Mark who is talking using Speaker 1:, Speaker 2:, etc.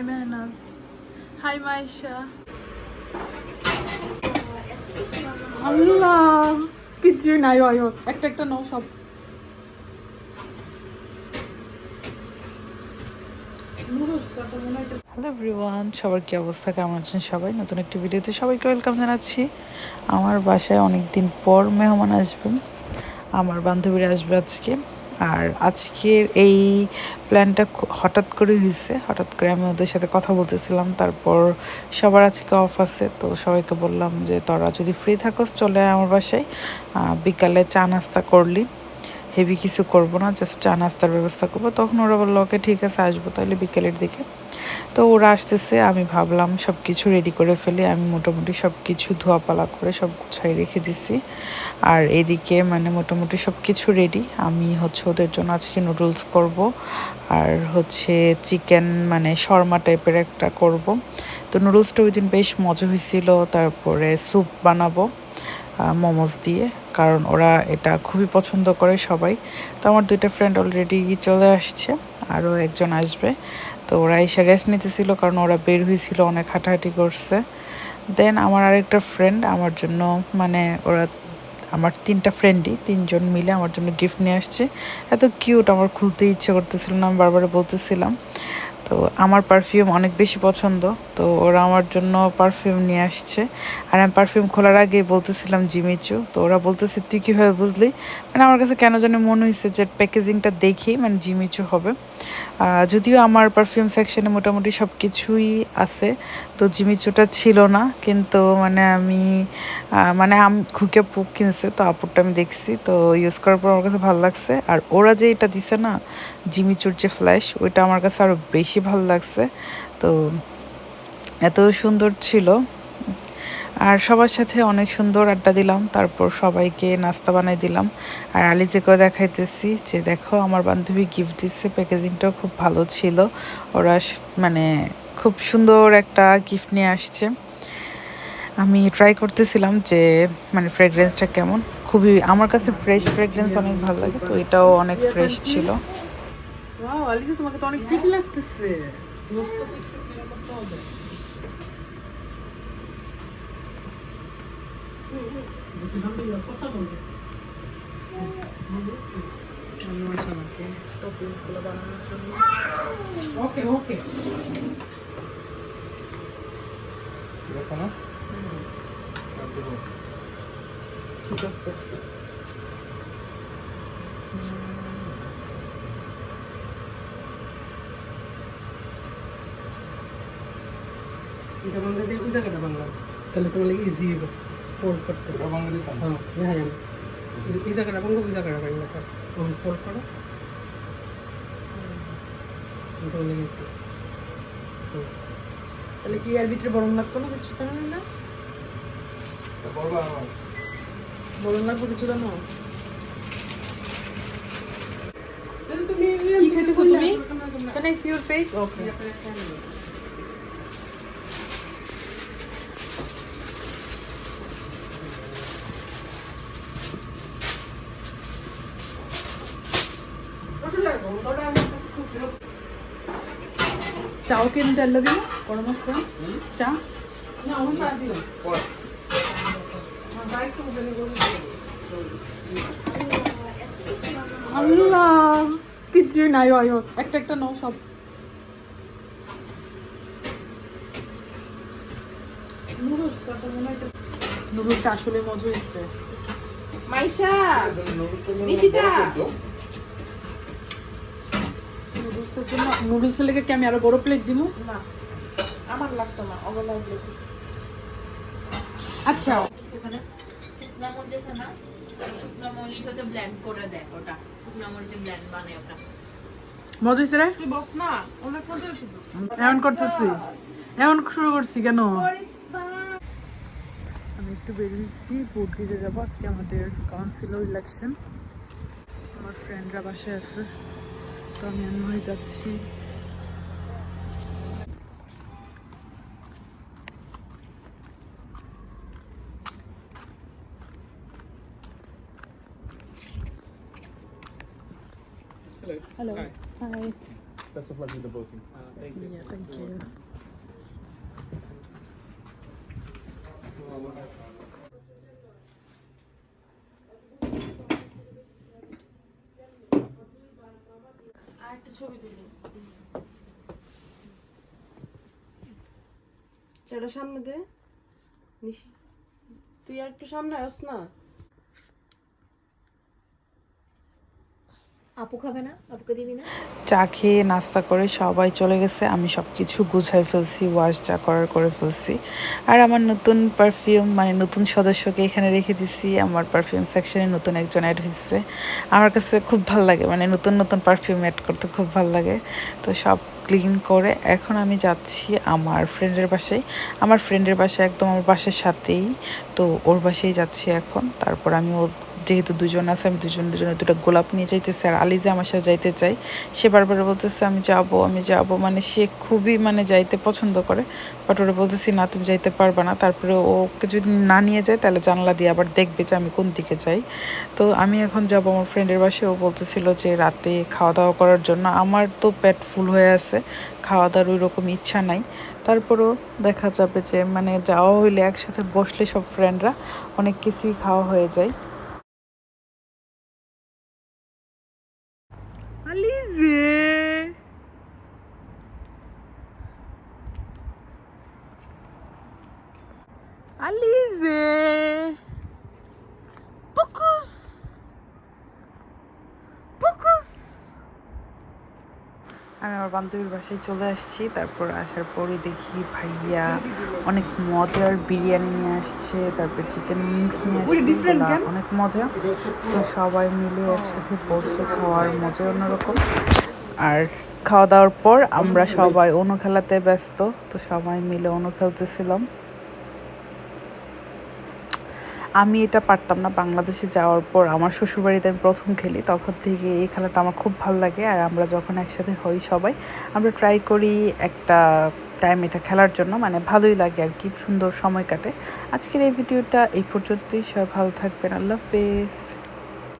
Speaker 1: High Mehnaz hi Maisha আল্লাহ কিছুই নাই হয় একটা একটা নাও সব। হ্যালো এভরিওয়ান সবার কি অবস্থা? কেমন আছেন সবাই? নতুন একটি ভিডিওতে সবাইকে ওয়েলকাম জানাচ্ছি। আমার বাসায় অনেক দিন পর মেহমান আসবেন। আমার বান্ধবীরা আসবে আজকে। আর আজকের এই প্ল্যানটা হঠাৎ করে হয়েছে হঠাৎ করে আমি ওদের সাথে কথা বলতেছিলাম। তারপর সবার আজকে অফ আছে, তো সবাইকে বললাম যে, তোরা যদি ফ্রি থাকোস, চলে আয় আমার বাসায়। বিকালে চা নাস্তা করলি। হেভি কিছু করব না জাস্ট চা নাস্তার ব্যবস্থা করব। তখন ওরা বলল, ওকে ঠিক আছে, আসব তাহলে বিকেলের দিকে। তো ওরা আসতেছে, আমি ভাবলাম সব কিছু রেডি করে ফেলি, আমি মোটামুটি সব কিছু ধোয়াপালা করে সব গুছাই রেখে দিছি। আর এদিকে মানে মোটামুটি সব কিছু রেডি আমি হচ্ছে ওদের জন্য আজকে নুডলস করব, আর হচ্ছে চিকেন মানে শর্মা টাইপের একটা করব। তো নুডলসটা ওই দিন বেশ মজা হয়েছিল, তারপরে স্যুপ বানাবো মোমোস দিয়ে, কারণ ওরা এটা খুবই পছন্দ করে সবাই। তো আমার দুইটা ফ্রেন্ড অলরেডি চলে আসছে, আরও একজন আসবে। তো ওরা এসে রেস্ট নিতেছিল কারণ ওরা বের হয়েছিল, অনেক হাঁটাহাঁটি করছে। দেন আমার আরেকটা ফ্রেন্ড আমার জন্য মানে ওরা আমার তিনটা ফ্রেন্ডই তিনজন মিলে আমার জন্য গিফট নিয়ে আসছে। এত কিউট আমার খুলতে ইচ্ছে করতেছিল না, আমি বারবার বলতেছিলাম। তো আমার পারফিউম অনেক বেশি পছন্দ, তো ওরা আমার জন্য পারফিউম নিয়ে আসছে। আর আমি পারফিউম খোলার আগে বলতেছিলাম জিমিচু, তো ওরা বলতেছে, তুই কীভাবে বুঝলি? মানে আমার কাছে কেন জানি মনে হয়েছে যে প্যাকেজিংটা দেখেই মানে জিমিচু হবে। যদিও আমার পারফিউম সেকশনে মোটামুটি সব কিছুই আছে, তো জিমিচুটা ছিল না, কিন্তু মানে আমি মানে আম খুকে পুক কিনছে, তো আপুরটা আমি দেখছি, তো ইউজ করার পর আমার কাছে ভালো লাগছে। আর ওরা যে এটা দিছে না, জিমিচুর যে ফ্ল্যাশ ওইটা আমার কাছে আরও বেশি ভালো লাগছে। তো এত সুন্দর ছিল। আর সবার সাথে অনেক সুন্দর আড্ডা দিলাম, তারপর সবাইকে নাস্তা বানাই দিলাম। আর আলিজেকেও দেখাইতেছি যে, দেখো, আমার বান্ধবী গিফট দিচ্ছে প্যাকেজিংটাও খুব ভালো ছিল। ওরা মানে খুব সুন্দর একটা গিফট নিয়ে আসছে। আমি ট্রাই করতেছিলাম যে মানে ফ্রেগরেন্সটা কেমন। খুবই, আমার কাছে ফ্রেশ ফ্রেগরেন্স অনেক ভালো লাগে, তো এটাও অনেক ফ্রেশ ছিল।
Speaker 2: ওয়াও আলিজা তোমাকে তো অনেক প্রিটি লাগতেছে। ওকে ওকে
Speaker 1: ঠিক আছে।
Speaker 2: এটা বাংলা দিয়ে ওই জায়গাটা বাংলা। তাহলে তোমার ইজি হবে ফোল্ড করতে। হ্যাঁ হ্যাঁ জানি এই জায়গাটা বাংলা ওই জায়গাটা বাংলা তখন ফোল্ড করো। ইজি
Speaker 1: তাহলে কি এর ভিতরে বরং লাগতো না কিছু তো না বরং লাগবে কিছু জানো?
Speaker 2: তুমি
Speaker 1: কি খাইতেছো তুমি? Can I see your face okay চাও কেন গরম আছে। চা?
Speaker 2: না আমি চা দিও।
Speaker 1: আল্লাহ কিছুই নাই হয় একটা একটা নাও সব। নুডলসটা আসলে মজা হচ্ছে
Speaker 3: মাইশা নিশিতা।
Speaker 1: নুডলসের জন্য নুডলসের লেগে কি আমি আরও বড় প্লেট দিব
Speaker 3: না আমার লাগতো না
Speaker 1: আচ্ছা।
Speaker 4: ওখানে শুকনা মরিচ না? শুকনা মরিচ হচ্ছে ব্লেন্ড করে দেয় ওটা। শুকনা মরিচের ব্লেন্ড বানায় ওটা।
Speaker 1: মজা রে
Speaker 2: তুই বস না অনেক মজা
Speaker 1: এমন করতেছি। এমন শুরু করছি কেন? আমি একটু বেরিয়েছি ভোট দিতে যাব। আজকে আমাদের কাউন্সিলর ইলেকশন আমার ফ্রেন্ডরা বাসায় আছে। তো আমি হয়ে যাচ্ছি hello hi
Speaker 5: Best of luck with the boating.
Speaker 1: Yeah, thank you.
Speaker 3: আর একটা ছবি তুলি। চলো সামনে দে। নিশি তুই আর একটু সামনে আস না।
Speaker 4: আপু খাবে না? আপুকে দিবি না?
Speaker 1: চা খেয়ে নাস্তা করে সবাই চলে গেছে। আমি সব কিছু গুছাই ফেলছি ওয়াশ চা করার করে ফেলছি। আর আমার নতুন পারফিউম মানে নতুন সদস্যকে এখানে রেখে দিছি। আমার পারফিউম সেকশনে নতুন একজন অ্যাড হয়েছে আমার কাছে খুব ভালো লাগে মানে নতুন নতুন পারফিউম অ্যাড করতে খুব ভালো লাগে। তো সব ক্লিন করে এখন আমি যাচ্ছি আমার ফ্রেন্ডের বাসায়। আমার ফ্রেন্ডের বাসায় একদম আমার বাসার সাথেই, তো ওর বাসায় যাচ্ছি এখন। তারপর আমি ওর যেহেতু দুজন আছে, আমি দুজন দুজনে দুটো গোলাপ নিয়ে যাইতেছি আর আলি যে আমার সাথে যাইতে চাই সে বারবার বলতেছে, আমি যাব আমি যাব। মানে সে খুবই মানে যাইতে পছন্দ করে বাট ওরা বলতেছি, না, তুমি যাইতে পারবে না। তারপরে ওকে যদি না নিয়ে যায়, তাহলে জানলা দিয়ে আবার দেখবে যে আমি কোন দিকে যাই। তো আমি এখন যাব আমার ফ্রেন্ডের বাসায়। ও বলতেছিল যে রাতে খাওয়া দাওয়া করার জন্য। আমার তো পেট ফুল হয়ে আছে খাওয়া দাওয়ার ওই রকম ইচ্ছা নাই। তারপরেও দেখা যাবে যে মানে যাওয়া হইলে একসাথে বসলে সব ফ্রেন্ডরা অনেক কিছুই খাওয়া হয়ে যায়। আমি আমার বান্ধবীর বাসায় চলে আসছি। তারপর আসার পরে দেখি ভাইয়া অনেক মজার বিরিয়ানি নিয়ে আসছে তারপর চিকেন উইংস নিয়ে আসছে অনেক মজা। তো সবাই মিলে একসাথে বসে খাওয়ার মজা অন্যরকম। আর খাওয়া দাওয়ার পর আমরা সবাই অনু খেলাতে ব্যস্ত তো সবাই মিলে অনু খেলতেছিলাম। আমি এটা পারতাম না বাংলাদেশে যাওয়ার পর। আমার শ্বশুরবাড়িতে আমি প্রথম খেলি, তখন থেকে এই খেলাটা আমার খুব ভালো লাগে। আর আমরা যখন একসাথে হই সবাই, আমরা ট্রাই করি একটা টাইম এটা খেলার জন্য। মানে ভালোই লাগে আর কি, সুন্দর সময় কাটে। আজকের এই ভিডিওটা এই পর্যন্তই। সবাই ভালো থাকবেন। আল্লাহ হাফেজ।